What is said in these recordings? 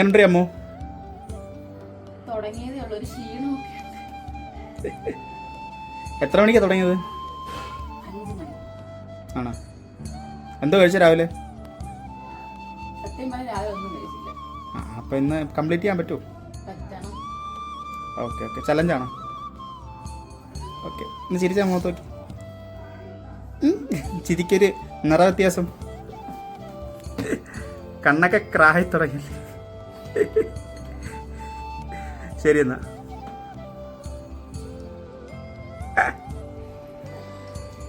എങ്ങനെയുണ്ട് അമ്മു? എത്ര മണിക്കാണ് തുടങ്ങിയത്? ആണോ? എന്തോ കഴിച്ച രാവിലെ? ആ അപ്പൊ ഇന്ന് കംപ്ലീറ്റ് ചെയ്യാൻ പറ്റുമോ ഓക്കെ ഓക്കെ. ചലഞ്ചാണോ ഓക്കെ. ഇന്ന് ചിരിച്ചാൽ മുഖത്ത് നോക്കി ഉം, ചിരിക്കൊരു നിറ വ്യത്യാസം കണ്ണൊക്കെ ക്രാഹി തുടങ്ങി. ശരി എന്നാ.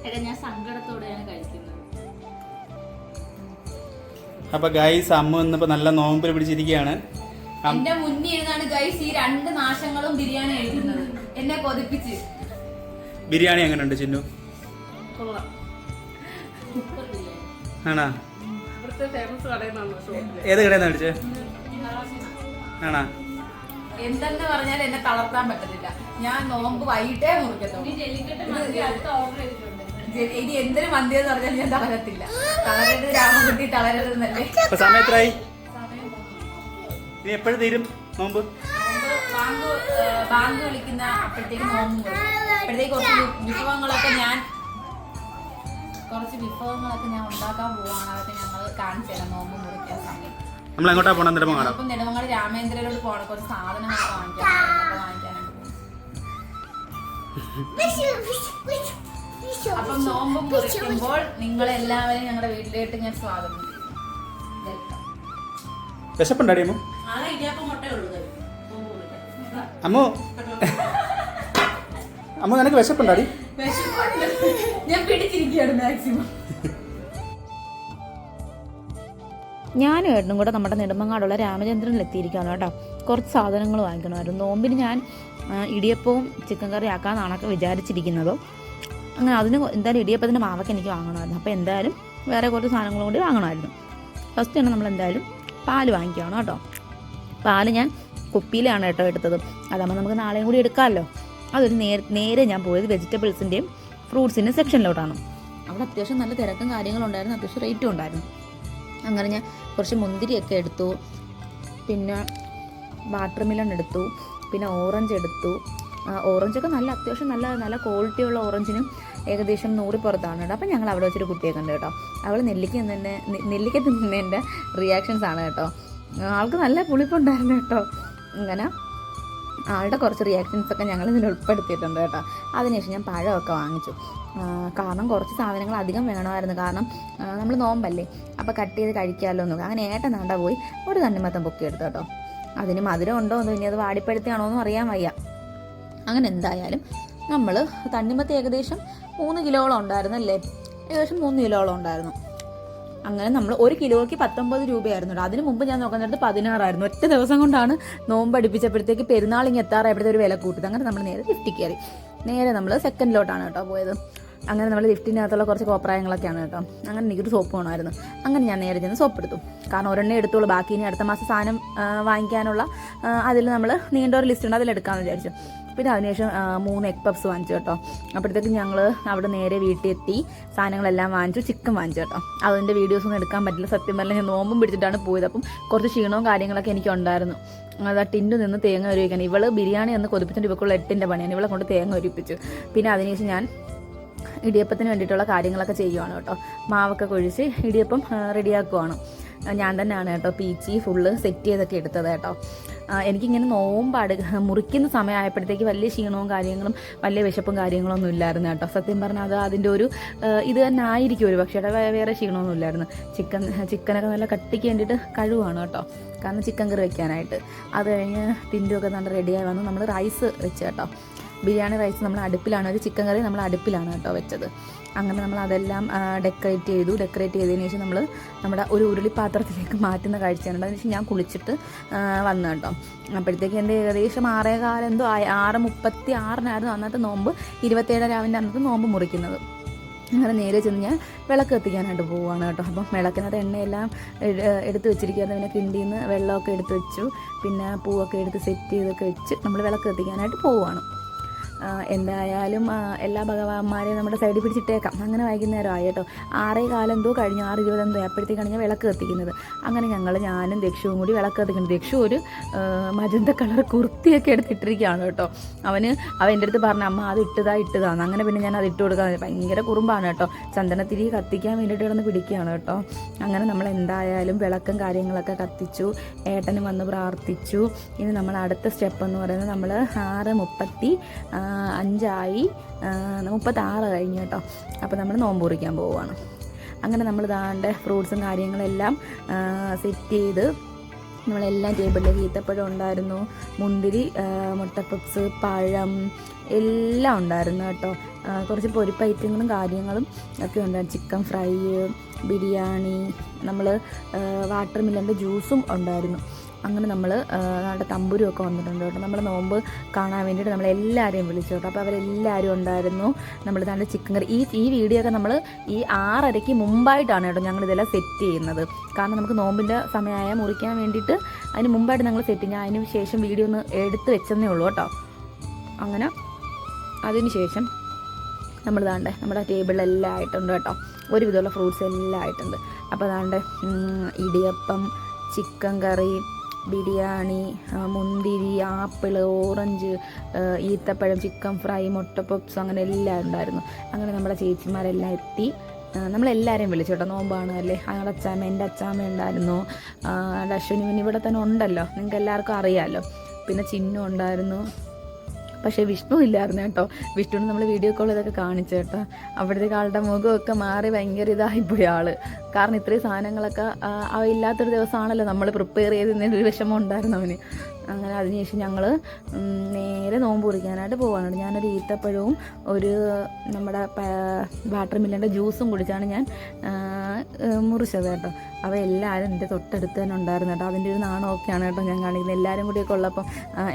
എടാ ഞാൻ സങ്കടത്തോടെയാണ് കഴിക്കുന്നത്. അപ്പൊ ഗൈസ് അമ്മ ഇന്നിപ്പോ നല്ല നോമ്പിൽ പിടിച്ചിരിക്കുകയാണ്. എന്റെ മുന്നിൽ ഇരുന്നാണ് ഗൈസ് ഈ രണ്ട് നാശങ്ങളും ബിരിയാണി കഴിക്കുന്നത്. എന്നെ കൊതിപ്പിച്ച്. ബിരിയാണി എങ്ങനെയുണ്ട് ചിന്നു? ആണോ? ഏത് കടയിൽ നിന്നാണ് ആണാ? എന്തെന്ന് പറഞ്ഞാൽ എന്നെ തളർത്താൻ പറ്റത്തില്ല. ഞാൻ നോമ്പ് വൈകിട്ടേ മുറിക്കത്തുള്ളൂ. ഇനി എന്തൊരു മന്തി എന്ന് പറഞ്ഞാൽ ഞാൻ തളരത്തില്ല. തളരരുത് രാമകുട്ടി തളരരുതെന്നല്ലേ? അപ്പൊ സമയം എത്രയായി ഇനി എപ്പോഴും തീരും നോമ്പ്? നോമ്പ് ബാങ്ക് ബാങ്ക് വിളിക്കുന്ന അപ്പോഴത്തേക്ക് നോമ്പ്. അപ്പോഴത്തേക്ക് കുറച്ച് വിഭവങ്ങളൊക്കെ ഞാൻ കുറച്ച് വിഭവങ്ങളൊക്കെ ഞാൻ ഉണ്ടാക്കാൻ പോവാണ്. അതൊക്കെ ഞങ്ങൾ കാണിച്ചു തരാം. നോമ്പ് മുറിക്കാൻ സമയം. നമ്മൾ എങ്ങോട്ടാ പോണം നെടുമങ്ങാട് രാമേന്ദ്രരോട് പോകണം കുറച്ച് സാധനങ്ങളൊക്കെ വാങ്ങിക്കാൻ അതൊക്കെ വാങ്ങിക്കാനായിട്ട് പോകും. അപ്പം നോമ്പ് മുറിക്കുമ്പോൾ നിങ്ങളെല്ലാവരെയും ഞങ്ങളുടെ വീട്ടിലേക്ക് ഞാൻ സ്വാഗതം വിശപ്പുണ്ടാടി അമ്മു. അമ്മു? അമ്മു നിനക്ക് വിശപ്പുണ്ടാടി? ഞാൻ പിടിച്ചിരിക്കുകയാണ് മാക്സിമം. ഞാനും ഏട്ടനും കൂടെ നമ്മുടെ നെടുമങ്ങാടുള്ള രാമചന്ദ്രനിൽ എത്തിയിരിക്കുകയാണ് കേട്ടോ. കുറച്ച് സാധനങ്ങൾ വാങ്ങിക്കണമായിരുന്നു. നോമ്പിന് ഞാൻ ഇടിയപ്പവും ചിക്കൻ കറി ആക്കാമെന്നാണൊക്കെ വിചാരിച്ചിരിക്കുന്നത്. അങ്ങനെ അതിന് എന്തായാലും ഇടിയപ്പത്തിന്റെ മാവൊക്കെ എനിക്ക് വാങ്ങണമായിരുന്നു. അപ്പോൾ എന്തായാലും വേറെ കുറച്ച് സാധനങ്ങളും കൂടി വാങ്ങണമായിരുന്നു. ഫസ്റ്റ് തന്നെ നമ്മൾ എന്തായാലും പാൽ വാങ്ങിക്കുകയാണ് കേട്ടോ. പാൽ ഞാൻ കുപ്പിയിലാണ് കേട്ടോ എടുത്തത്. അതാകുമ്പോൾ നമുക്ക് നാളെയും കൂടി എടുക്കാമല്ലോ. അതൊരു നേരെ നേരെ ഞാൻ പോയത് വെജിറ്റബിൾസിന്റെയും ഫ്രൂട്ട്സിന്റെയും സെക്ഷനിലോട്ടാണ് അവിടെ അത്യാവശ്യം നല്ല തിരക്കും കാര്യങ്ങളും ഉണ്ടായിരുന്നു. അത്യാവശ്യം റേറ്റും ഉണ്ടായിരുന്നു. അങ്ങനെ ഞാൻ കുറച്ച് മുന്തിരിയൊക്കെ എടുത്തു. പിന്നെ വാട്ടർ മിലൺ എടുത്തു. പിന്നെ ഓറഞ്ച് എടുത്തു. ഓറഞ്ചൊക്കെ നല്ല അത്യാവശ്യം നല്ല നല്ല ക്വാളിറ്റിയുള്ള ഓറഞ്ചിനും ഏകദേശം നൂറ് പുറത്താണ് കേട്ടോ. അപ്പം ഞങ്ങൾ അവിടെ വെച്ചൊരു കുട്ടിയെ കണ്ടു കേട്ടോ. അവൾ നെല്ലിക്ക തന്നെ നെല്ലിക്ക തിന്നതിന്റെ റിയാക്ഷൻസ് ആണ് കേട്ടോ. ആൾക്ക് നല്ല പുളിപ്പുണ്ടായിരുന്നു കേട്ടോ. അങ്ങനെ ആളുടെ കുറച്ച് റിയാക്ഷൻസ് ഒക്കെ ഞങ്ങൾ ഇതിൽ ഉൾപ്പെടുത്തിയിട്ടുണ്ട് കേട്ടോ. അതിനുശേഷം ഞാൻ പഴമൊക്കെ വാങ്ങിച്ചു. കാരണം കുറച്ച് സാധനങ്ങൾ അധികം വേണമായിരുന്നു. കാരണം നമ്മൾ നോമ്പല്ലേ? അപ്പോൾ കട്ട് ചെയ്ത് കഴിക്കാമല്ലോ എന്ന് അങ്ങനെ ഏട്ട നാണ്ട പോയി ഒരു തണ്ണിമത്തം പൊക്കി എടുത്തു കേട്ടോ. അതിന് മധുരം ഉണ്ടോ എന്നോ ഇനി അത് വാടിപ്പഴുത്തിയാണോ എന്നും അറിയാൻ വയ്യ. അങ്ങനെ എന്തായാലും നമ്മൾ തണ്ണിമത്തം ഏകദേശം മൂന്ന് കിലോളം ഉണ്ടായിരുന്നു അല്ലേ ഏകദേശം മൂന്ന് കിലോളം ഉണ്ടായിരുന്നു. അങ്ങനെ നമ്മൾ ഒരു കിലോയ്ക്ക് പത്തൊമ്പത് രൂപയായിരുന്നു അതിന് മുമ്പ് ഞാൻ നോക്കുന്നിടത്ത് പതിനാറായിരുന്നു. ഒറ്റ ദിവസം കൊണ്ടാണ് നോമ്പ് അടുപ്പിച്ചപ്പോഴത്തേക്ക് പെരുന്നാൾ എത്താറായപ്പോഴത്തെ ഒരു വില കൂട്ടിയത്. അങ്ങനെ നമ്മൾ നേരെ ഫിഫ്റ്റി കയറി. നേരെ നമ്മൾ സെക്കൻഡിലോട്ടാണ് കേട്ടോ പോയത്. അങ്ങനെ നമ്മൾ ലിഫ്റ്റിനകത്തുള്ള കുറച്ച് കോപ്രായങ്ങളൊക്കെയാണ് കേട്ടോ. അങ്ങനെ എനിക്കൊരു സോപ്പ് വേണമായിരുന്നു. അങ്ങനെ ഞാൻ നേരെ ചെന്ന് സോപ്പ് എടുത്തു കാരണം ഒരെണ്ണേ എടുത്തുള്ളൂ. ബാക്കി ഇനി അടുത്ത മാസം സാധനം വാങ്ങിക്കാനുള്ള അതിൽ നമ്മൾ നീണ്ട ഒരു ലിസ്റ്റ് ഉണ്ട്. അതിലെടുക്കാമെന്ന് വിചാരിച്ചു. പിന്നെ അതിനുശേഷം മൂന്ന് എഗ് പപ്സ് വാങ്ങിച്ചു കേട്ടോ. അപ്പോഴത്തേക്കും ഞങ്ങൾ അവിടെ നേരെ വീട്ടിലെത്തി. സാധനങ്ങളെല്ലാം വാങ്ങിച്ചു. ചിക്കൻ വാങ്ങിച്ചു കേട്ടോ. അതിന്റെ വീഡിയോസ് ഒന്നും എടുക്കാൻ പറ്റില്ല. സത്യം പറഞ്ഞാൽ ഞാൻ നോമ്പും പിടിച്ചിട്ടാണ് പോയത്. അപ്പം കുറച്ച് ക്ഷീണവും കാര്യങ്ങളൊക്കെ എനിക്ക് ഉണ്ടായിരുന്നു. അതാ ടിന്നു നിന്ന് തേങ്ങ ഒരുവിക്കാൻ ഇവൾ ബിരിയാണി എന്ന് കൊതിപ്പിച്ചിട്ട് ഇവക്കുള്ള എട്ടിന്റെ പണിയാണ്. ഇവളെ കൊണ്ട് തേങ്ങ ഒരുപ്പിച്ചു പിന്നെ അതിനുശേഷം ഞാൻ ഇടിയപ്പത്തിന് വേണ്ടിയിട്ടുള്ള കാര്യങ്ങളൊക്കെ ചെയ്യുവാണ് കേട്ടോ. മാവൊക്കെ കൊഴിച്ച് ഇടിയപ്പം റെഡിയാക്കുവാണ്. ഞാൻ തന്നെയാണ് കേട്ടോ പീച്ചി ഫുള്ള് സെറ്റ് ചെയ്തൊക്കെ എടുത്തത് കേട്ടോ. എനിക്കിങ്ങനെ നോമ്പാട് മുറിക്കുന്ന സമയമായപ്പോഴത്തേക്ക് വലിയ ക്ഷീണവും കാര്യങ്ങളും വലിയ വിശപ്പും കാര്യങ്ങളൊന്നും ഇല്ലായിരുന്നു കേട്ടോ. സത്യം പറഞ്ഞാൽ അത് അതിന്റെ ഒരു ഇത് തന്നെ ആയിരിക്കും ഒരു പക്ഷേ വേറെ ക്ഷീണമൊന്നും ഇല്ലായിരുന്നു. ചിക്കൻ ചിക്കനൊക്കെ നല്ല കട്ടിക്ക് വേണ്ടിയിട്ട് കഴിവാണ് കേട്ടോ. കാരണം ചിക്കൻ കറി വെക്കാനായിട്ട്. അത് കഴിഞ്ഞ് ടിൻഡുമൊക്കെ നല്ല റെഡിയായി വന്നു നമ്മൾ റൈസ് വെച്ച് കേട്ടോ. ബിരിയാണി റൈസ് നമ്മൾ അടുപ്പിലാണ്. ഒരു ചിക്കൻ കറി നമ്മൾ അടുപ്പിലാണ് കേട്ടോ വെച്ചത്. അങ്ങനെ നമ്മൾ അതെല്ലാം ഡെക്കറേറ്റ് ചെയ്തു. ഡെക്കറേറ്റ് ചെയ്തതിന് ശേഷം നമ്മൾ നമ്മുടെ ഒരു ഉരുളി പാത്രത്തിലേക്ക് മാറ്റുന്ന കാഴ്ചയാണ്. അതിന് ശേഷം ഞാൻ കുളിച്ചിട്ട് വന്നു കേട്ടോ. അപ്പോഴത്തേക്ക് എന്റെ ഏകദേശം ആറേ കാലം എന്തോ ആറ് മുപ്പത്തി ആറിനായിരുന്നു അന്നത്തെ നോമ്പ്. ഇരുപത്തേഴ് രാവിലെ അന്നത്തെ നോമ്പ് മുറിക്കുന്നത്. അങ്ങനെ നേരെ ചെന്ന് ഞാൻ വിളക്ക് കത്തിക്കാനായിട്ട് പോവുകയാണ് കേട്ടോ. അപ്പം വിളക്കിനകത്ത് എണ്ണയെല്ലാം എട്- എടുത്ത് വെച്ചിരിക്കുകയായിരുന്നു പിന്നെ കിണ്ടിയിൽ നിന്ന് വെള്ളമൊക്കെ എടുത്ത് വെച്ചു. പിന്നെ പൂവൊക്കെ എടുത്ത് സെറ്റ് ചെയ്തൊക്കെ വെച്ച് നമ്മൾ വിളക്ക് കത്തിക്കാനായിട്ട് പോവുകയാണ്. എന്തായാലും എല്ലാ ഭഗവാന്മാരെയും നമ്മുടെ സൈഡിൽ പിടിച്ചിട്ടേക്കാം. അങ്ങനെ വൈകുന്നേരം ആയി കേട്ടോ. ആറേ കാലം എന്തോ കഴിഞ്ഞു ആറ് ഇരുപത് എന്തോ അപ്പോഴത്തേക്കാണ് ഞാൻ വിളക്ക് കത്തിക്കുന്നത്. അങ്ങനെ ഞങ്ങൾ ഞാനും ദക്ഷുവും കൂടി വിളക്ക് കത്തിക്കുന്നത് ദക്ഷു ഒരു മജന്ത കളർ കുർത്തിയൊക്കെ എടുത്തിട്ടിരിക്കുകയാണ് കേട്ടോ. അവന് അവൻ എന്റെ അടുത്ത് പറഞ്ഞു അമ്മ അത് ഇട്ടതാ ഇട്ടതാന്ന്. അങ്ങനെ പിന്നെ ഞാൻ അത് ഇട്ട് കൊടുക്കാൻ ഭയങ്കര കുറുമ്പാണ് കേട്ടോ. ചന്ദനത്തിരി കത്തിക്കാൻ വേണ്ടിയിട്ട് കിടന്ന് പിടിക്കുകയാണ് കേട്ടോ. അങ്ങനെ നമ്മൾ എന്തായാലും വിളക്കും കാര്യങ്ങളൊക്കെ കത്തിച്ചു. ഏട്ടനും വന്ന് പ്രാർത്ഥിച്ചു. ഇനി നമ്മൾ അടുത്ത സ്റ്റെപ്പ് എന്ന് പറയുന്നത് നമ്മൾ ആറ് മുപ്പത്തി അഞ്ചായി മുപ്പത്താറ് കഴിഞ്ഞു കേട്ടോ. അപ്പോൾ നമ്മൾ നോമ്പ് കുറിക്കാൻ പോവുകയാണ് അങ്ങനെ നമ്മൾ ദാണ്ട് ഫ്രൂട്ട്സും കാര്യങ്ങളെല്ലാം സെറ്റ് ചെയ്ത് നമ്മളെല്ലാം ടേബിളിൽ ഈത്തപ്പഴം ഉണ്ടായിരുന്നു മുന്തിരി മുട്ടപ്പപ്സ് മുട്ട പഴം എല്ലാം ഉണ്ടായിരുന്നു കേട്ടോ. കുറച്ച് പൊരിപ്പ് ഐറ്റങ്ങളും കാര്യങ്ങളും ഒക്കെ ഉണ്ടായിരുന്നു. ചിക്കൻ ഫ്രൈ ബിരിയാണി നമ്മൾ വാട്ടർ മില്ലന്റെ ജ്യൂസും ഉണ്ടായിരുന്നു. അങ്ങനെ നമ്മൾ നമ്മുടെ തമ്പുരും ഒക്കെ വന്നിട്ടുണ്ട് കേട്ടോ. നമ്മൾ നോമ്പ് കാണാൻ വേണ്ടിയിട്ട് നമ്മൾ എല്ലാവരെയും വിളിച്ചു കേട്ടോ. അപ്പോൾ അവരെല്ലാവരും ഉണ്ടായിരുന്നു. നമ്മൾ താണ്ട് ചിക്കൻ കറി ഈ ഈ വീഡിയോ ഒക്കെ നമ്മൾ ഈ ആറരയ്ക്ക് മുമ്പായിട്ടാണ് കേട്ടോ ഞങ്ങൾ ഇതെല്ലാം സെറ്റ് ചെയ്യുന്നത്. കാരണം നമുക്ക് നോമ്പിന്റെ സമയമായ മുറിക്കാൻ വേണ്ടിയിട്ട് അതിന് മുമ്പായിട്ട് ഞങ്ങൾ സെറ്റ് ചെയ്യാം അതിന് ശേഷം വീഡിയോ ഒന്ന് എടുത്ത് വെച്ചെന്നേ ഉള്ളൂ കേട്ടോ. അങ്ങനെ അതിന് ശേഷം നമ്മൾ താണ്ടേ നമ്മുടെ ടേബിളിലെല്ലാം ആയിട്ടുണ്ട് കേട്ടോ. ഒരുവിധമുള്ള ഫ്രൂട്ട്സ് എല്ലാം ആയിട്ടുണ്ട്. അപ്പോൾ താണ്ടേ ഇടിയപ്പം ചിക്കൻ കറി ബിരിയാണി മുന്തിരി ആപ്പിൾ ഓറഞ്ച് ഈത്തപ്പഴം ചിക്കൻ ഫ്രൈ മുട്ട പപ്സ് അങ്ങനെ എല്ലാം ഉണ്ടായിരുന്നു. അങ്ങനെ നമ്മുടെ ചേച്ചിമാരെല്ലാം എത്തി. നമ്മളെല്ലാവരെയും വിളിച്ചു കേട്ടോ. നോമ്പാണ് അല്ലേ? ഞങ്ങളുടെ അച്ചാമ്മ എന്റെ അച്ചാമ്മ ഉണ്ടായിരുന്നു. അശ്വിനി ഇവിടെ തന്നെ ഉണ്ടല്ലോ. നിങ്ങൾക്ക് എല്ലാവർക്കും അറിയാമല്ലോ പിന്നെ ചിഹ്നം ഉണ്ടായിരുന്നു. പക്ഷേ വിഷ്ണു ഇല്ലായിരുന്നു കേട്ടോ. വിഷ്ണുവിന് നമ്മൾ വീഡിയോ കോൾ ഇതൊക്കെ കാണിച്ചു കേട്ടോ. അവിടുത്തെ ആളുടെ മുഖമൊക്കെ മാറി ഭയങ്കര ഇതായിപ്പോയി ആൾ. കാരണം ഇത്രയും സാധനങ്ങളൊക്കെ ഇല്ലാത്തൊരു ദിവസമാണല്ലോ നമ്മൾ പ്രിപ്പയർ ചെയ്തതിന്റെ ഒരു വിഷമം ഉണ്ടായിരുന്നു അവന് അങ്ങനെ അതിനുശേഷം ഞങ്ങൾ നേരെ നോമ്പ് കുറിക്കാനായിട്ട് പോകാനുണ്ട് ഞാനൊരു ഈത്തപ്പഴവും ഒരു നമ്മുടെ വാട്ടർ മില്ലിന്റെ ജ്യൂസും കുടിച്ചാണ് ഞാൻ മുറിച്ചത് കേട്ടോ. അപ്പോൾ എല്ലാവരും എന്റെ തൊട്ടടുത്ത് തന്നെ ഉണ്ടായിരുന്നു കേട്ടോ. അതിന്റെ ഒരു നാണമൊക്കെയാണ് കേട്ടോ ഞാൻ കാണിക്കുന്നത്. എല്ലാവരും കൂടിയൊക്കെ ഉള്ളപ്പം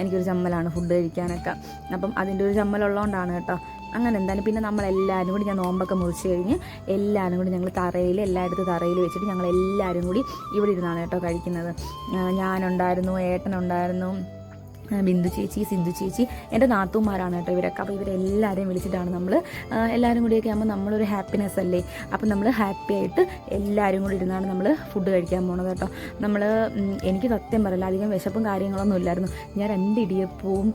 എനിക്കൊരു ചമ്മലാണ് ഫുഡ് കഴിക്കാനൊക്കെ. അപ്പം അതിന്റെ ഒരു ചമ്മലുള്ളതുകൊണ്ടാണ് കേട്ടോ അങ്ങനെ എന്തായാലും പിന്നെ നമ്മളെല്ലാവരും കൂടി ഞാൻ നോമ്പൊക്കെ മുറിച്ച് കഴിഞ്ഞ് എല്ലാവരും കൂടി ഞങ്ങൾ തറയിൽ എല്ലായിടത്തും തറയിൽ വെച്ചിട്ട് ഞങ്ങൾ എല്ലാവരും കൂടി ഇവിടെ ഇരുന്നാണ് കേട്ടോ കഴിക്കുന്നത്. ഞാനുണ്ടായിരുന്നു ഏട്ടനുണ്ടായിരുന്നു ബിന്ദു ചേച്ചി സിന്ധു ചേച്ചി എന്റെ നാത്തൂമാരാണ് കേട്ടോ ഇവരൊക്കെ. അപ്പോൾ ഇവരെല്ലാവരെയും വിളിച്ചിട്ടാണ് നമ്മൾ എല്ലാവരും കൂടിയൊക്കെ ആകുമ്പോൾ നമ്മളൊരു ഹാപ്പിനെസ് അല്ലേ? അപ്പം നമ്മൾ ഹാപ്പി ആയിട്ട് എല്ലാവരും കൂടി ഇരുന്നാണ് നമ്മൾ ഫുഡ് കഴിക്കാൻ പോണത് കേട്ടോ. നമ്മൾ എനിക്ക് സത്യം പറയില്ല അധികം വിശപ്പും കാര്യങ്ങളൊന്നും ഇല്ലായിരുന്നു. ഞാൻ രണ്ട് ഇടിയപ്പവും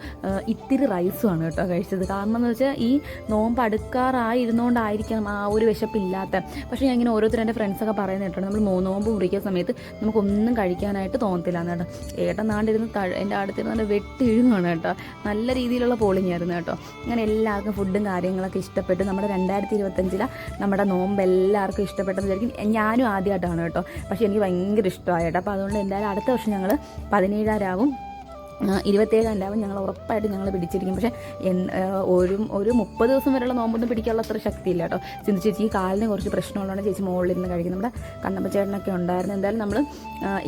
ഇത്തിരി റൈസുമാണ് കേട്ടോ കഴിച്ചത്. കാരണം എന്ന് വെച്ചാൽ ഈ നോമ്പ് അടുക്കാറായിരുന്നുകൊണ്ടായിരിക്കണം ആ ഒരു വിശപ്പില്ലാത്ത. പക്ഷേ ഞാൻ ഇങ്ങനെ ഓരോരുത്തരും എന്റെ ഫ്രണ്ട്സൊക്കെ പറയുന്നത് കേട്ടോ നമ്മൾ നോമ്പ് മുറിക്കുന്ന സമയത്ത് നമുക്കൊന്നും കഴിക്കാനായിട്ട് തോന്നത്തില്ല കേട്ടോ. ഏട്ടൻ നാണ്ടിരുന്ന് എന്റെ അടുത്തിരുന്ന് വെട്ടി ഇഴുങ്ങുകയാണ് കേട്ടോ. നല്ല രീതിയിലുള്ള പോളിംഗ് ആയിരുന്നു കേട്ടോ. അങ്ങനെ എല്ലാവർക്കും ഫുഡും കാര്യങ്ങളൊക്കെ ഇഷ്ടപ്പെട്ടു. നമ്മുടെ രണ്ടായിരത്തി ഇരുപത്തഞ്ചിലെ നമ്മുടെ നോമ്പ് എല്ലാവർക്കും ഇഷ്ടപ്പെട്ടെന്ന് വിചാരിക്കും. ഞാനും ആദ്യമായിട്ടാണ് കേട്ടോ. പക്ഷേ എനിക്ക് ഭയങ്കര ഇഷ്ടമായി കേട്ടോ. അപ്പോൾ അതുകൊണ്ട് എന്തായാലും അടുത്ത വർഷം ഞങ്ങൾ പതിനേഴാരാവും ഇരുപത്തേഴാം ഉണ്ടാവും ഞങ്ങൾ ഉറപ്പായിട്ട് ഞങ്ങൾ പിടിച്ചിരിക്കും. പക്ഷേ ഒരു ഒരു മുപ്പത് ദിവസം വരെയുള്ള നോമ്പൊന്നും പിടിക്കാനുള്ള അത്ര ശക്തിയില്ല കേട്ടോ. ചിന്തിച്ച് ചേച്ചി ഈ കാലിന് കുറച്ച് പ്രശ്നമുള്ളതാണ് ചേച്ചി മുകളിലിരുന്ന് കഴിക്കുന്നത് നമ്മുടെ കണ്ണപ്പച്ചേട്ടനൊക്കെ ഉണ്ടായിരുന്നു. എന്തായാലും നമ്മൾ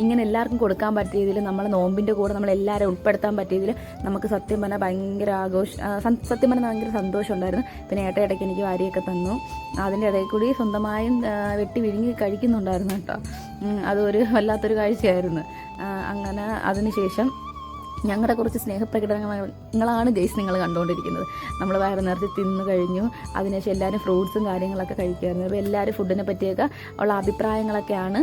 ഇങ്ങനെ എല്ലാവർക്കും കൊടുക്കാൻ പറ്റിയതിൽ നമ്മൾ നോമ്പിന്റെ കൂടെ നമ്മൾ എല്ലാവരും ഉൾപ്പെടുത്താൻ പറ്റിയതിൽ നമുക്ക് സത്യം പറഞ്ഞാൽ ഭയങ്കര ആഘോഷ സത്യം പറഞ്ഞാൽ ഭയങ്കര സന്തോഷം ഉണ്ടായിരുന്നു. പിന്നെ ഏട്ട ഇടയ്ക്ക് എനിക്ക് വാരിയൊക്കെ തന്നു. അതിന്റെ ഇടയിൽ കൂടി സ്വന്തമായും വെട്ടി വിഴുങ്ങി കഴിക്കുന്നുണ്ടായിരുന്നു കേട്ടോ. അതൊരു വല്ലാത്തൊരു കാഴ്ചയായിരുന്നു. അങ്ങനെ അതിനുശേഷം ഞങ്ങളുടെ കുറച്ച് സ്നേഹപ്രകടനങ്ങളാണ് ഗൈസ് നിങ്ങൾ കണ്ടുകൊണ്ടിരിക്കുന്നത്. നമ്മൾ വയറ് നിറച്ച് തിന്നു കഴിഞ്ഞു. അതിനുശേഷം എല്ലാവരും ഫ്രൂട്ട്സും കാര്യങ്ങളൊക്കെ കഴിക്കുമായിരുന്നു അപ്പോൾ എല്ലാവരും ഫുഡിനെ പറ്റിയൊക്കെ ഉള്ള അഭിപ്രായങ്ങളൊക്കെയാണ്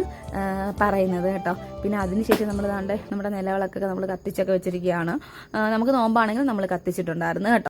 പറയുന്നത് കേട്ടോ. പിന്നെ അതിനുശേഷം നമ്മൾ നമ്മുടെ നിലവിളക്കൊക്കെ നമ്മൾ കത്തിച്ചൊക്കെ വെച്ചിരിക്കുകയാണ്. നമുക്ക് നോമ്പാണെങ്കിൽ നമ്മൾ കത്തിച്ചിട്ടുണ്ടായിരുന്നു കേട്ടോ.